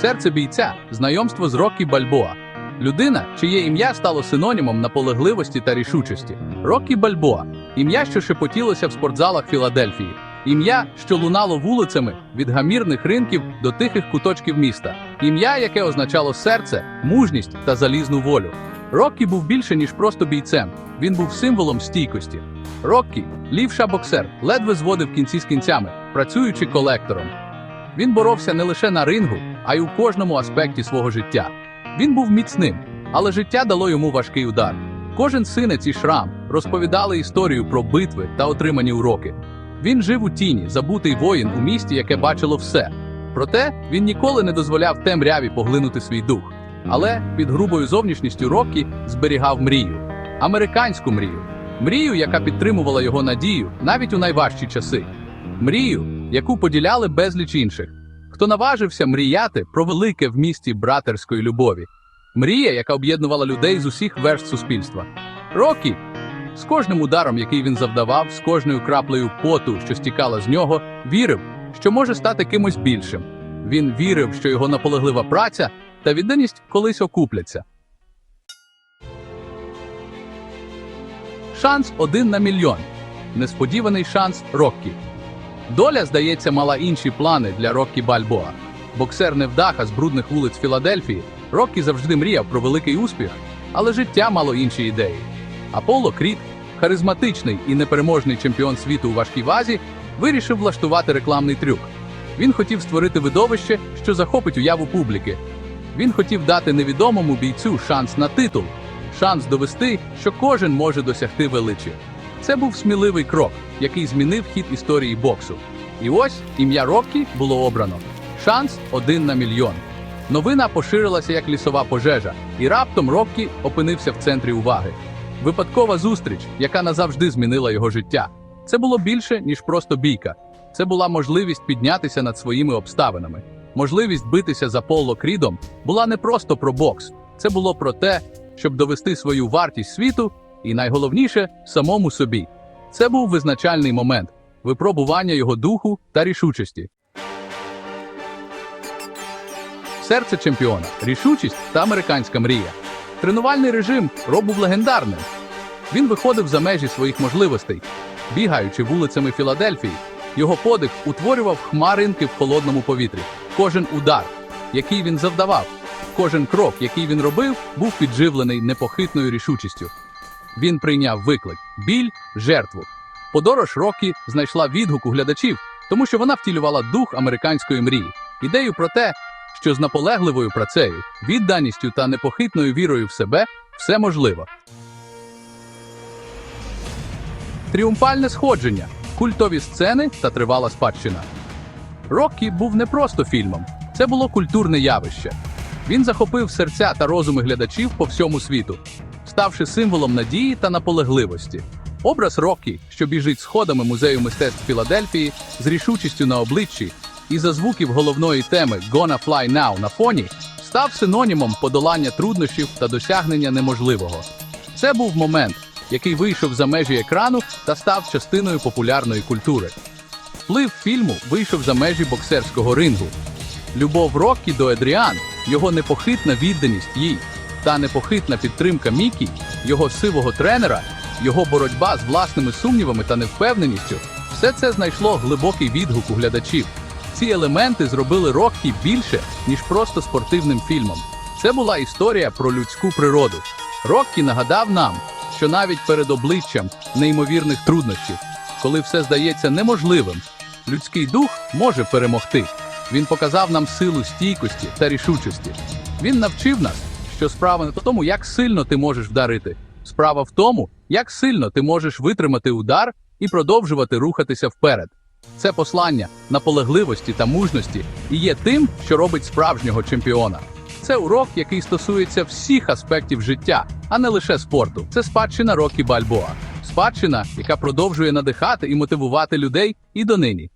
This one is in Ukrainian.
Серце бійця знайомство з Роккі Бальбоа. Людина, чиє ім'я стало синонімом наполегливості та рішучості. Роккі Бальбоа ім'я, що шепотілося в спортзалах Філадельфії. Ім'я, що лунало вулицями від гамірних ринків до тихих куточків міста. Ім'я, яке означало серце, мужність та залізну волю. Роккі був більше, ніж просто бійцем. Він був символом стійкості. Роккі, лівша боксер, ледве зводив кінці з кінцями, працюючи колектором. Він боровся не лише на рингу, а й у кожному аспекті свого життя. Він був міцним, але життя дало йому важкий удар. Кожен синець і шрам розповідали історію про битви та отримані уроки. Він жив у тіні, забутий воїн у місті, яке бачило все. Проте він ніколи не дозволяв темряві поглинути свій дух. Але під грубою зовнішністю Роккі зберігав мрію американську мрію, мрію, яка підтримувала його надію навіть у найважчі часи, мрію, яку поділяли безліч інших. Хто наважився мріяти про велике в місті братерської любові, мрія, яка об'єднувала людей з усіх верст суспільства. Рокі з кожним ударом, який він завдавав, з кожною краплею поту, що стікала з нього, вірив, що може стати кимось більшим. Він вірив, що його наполеглива праця та відданість колись окупляться. Шанс один на мільйон. Несподіваний шанс Роккі. Доля, здається, мала інші плани для Роккі Бальбоа. Боксер невдаха з брудних вулиць Філадельфії. Роккі завжди мріяв про великий успіх, але життя мало інші ідеї. Аполло Крід, харизматичний і непереможний чемпіон світу у важкій вазі, вирішив влаштувати рекламний трюк. Він хотів створити видовище, що захопить уяву публіки. Він хотів дати невідомому бійцю шанс на титул, шанс довести, що кожен може досягти величі. Це був сміливий крок, який змінив хід історії боксу. І ось ім'я Роккі було обрано. Шанс один на мільйон. Новина поширилася як лісова пожежа, і раптом Роккі опинився в центрі уваги. Випадкова зустріч, яка назавжди змінила його життя. Це було більше, ніж просто бійка. Це була можливість піднятися над своїми обставинами. Можливість битися за Поло Крідом була не просто про бокс, це було про те, щоб довести свою вартість світу і найголовніше самому собі. Це був визначальний момент випробування його духу та рішучості. Серце чемпіона, рішучість та американська мрія. Тренувальний режим Роб був легендарним. Він виходив за межі своїх можливостей, бігаючи вулицями Філадельфії. Його подих утворював хмаринки в холодному повітрі. Кожен удар, який він завдавав, кожен крок, який він робив, був підживлений непохитною рішучістю. Він прийняв виклик, біль, жертву. Подорож Рокі знайшла відгук у глядачів, тому що вона втілювала дух американської мрії, ідею про те, що з наполегливою працею, відданістю та непохитною вірою в себе все можливо. Тріумфальне сходження, культові сцени та тривала спадщина. Роккі був не просто фільмом, це було культурне явище. Він захопив серця та розуми глядачів по всьому світу, ставши символом надії та наполегливості. Образ Роккі, що біжить сходами музею мистецтв Філадельфії з рішучістю на обличчі і за звуків головної теми «Gonna Fly Now» на фоні, став синонімом подолання труднощів та досягнення неможливого. Це був момент, який вийшов за межі екрану та став частиною популярної культури. Вплив фільму вийшов за межі боксерського рингу. Любов Роккі до Едріан, його непохитна відданість їй та непохитна підтримка Мікі, його сивого тренера, його боротьба з власними сумнівами та невпевненістю все це знайшло глибокий відгук у глядачів. Ці елементи зробили Роккі більше, ніж просто спортивним фільмом. Це була історія про людську природу. Роккі нагадав нам, що навіть перед обличчям неймовірних труднощів, коли все здається неможливим, людський дух може перемогти. Він показав нам силу стійкості та рішучості. Він навчив нас, що справа не в тому, як сильно ти можеш вдарити. Справа в тому, як сильно ти можеш витримати удар і продовжувати рухатися вперед. Це послання наполегливості та мужності і є тим, що робить справжнього чемпіона. Це урок, який стосується всіх аспектів життя, а не лише спорту. Це спадщина Рокі Бальбоа. Спадщина, яка продовжує надихати і мотивувати людей і донині.